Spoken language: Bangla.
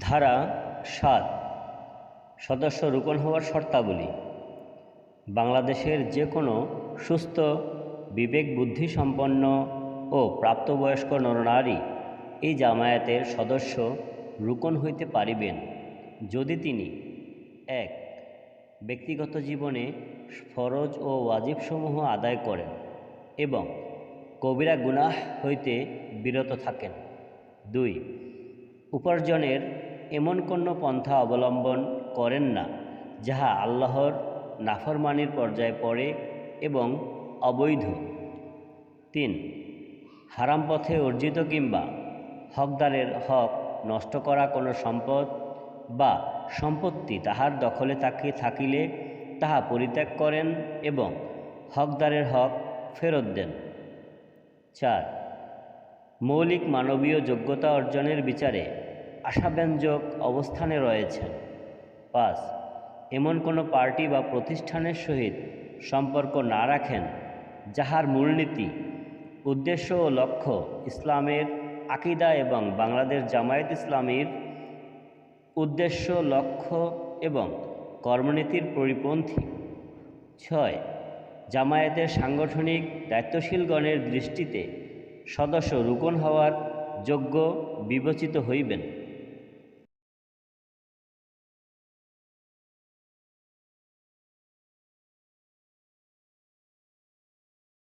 ধারা সাত, সদস্য রোকন হওয়ার শর্তাবলী। বাংলাদেশের যে কোনো সুস্থ বিবেক বুদ্ধি সম্পন্ন ও প্রাপ্তবয়স্ক নরনারী এই জামায়াতের সদস্য রুকন হইতে পারিবেন যদি তিনি, এক, ব্যক্তিগত জীবনে ফরজ ও ওয়াজিবসমূহ আদায় করেন এবং কবিরা গুনাহ হইতে বিরত থাকেন। দুই উপার্জনের এমন কোনো পন্থা অবলম্বন করেন না, যাহা আল্লাহর নাফরমানির পর্যায়ে পড়ে এবং অবৈধ। তিন, হারাম পথে অর্জিত কিংবা হকদারের হক নষ্ট করা কোনো সম্পদ বা সম্পত্তি তাহার দখলে তাকে থাকিলে তাহা পরিত্যাগ করেন এবং হকদারের হক ফেরত দেন। চার মৌলিক মানবীয় যোগ্যতা অর্জনের বিচারে আশাব্যঞ্জক অবস্থানে রয়েছেন। পাঁচ, এমন কোনো পার্টি বা প্রতিষ্ঠানের সহিত সম্পর্ক না রাখেন যাহার মূলনীতি, উদ্দেশ্য ও লক্ষ্য ইসলামের আকিদা এবং বাংলাদেশ জামায়াত ইসলামীর উদ্দেশ্য, লক্ষ্য এবং কর্মনীতির পরিপন্থী। ছয়, জামায়াতের সাংগঠনিক দায়িত্বশীলগণের দৃষ্টিতে সদস্য রুকন হওয়ার যোগ্য বিবেচিত হইবেন।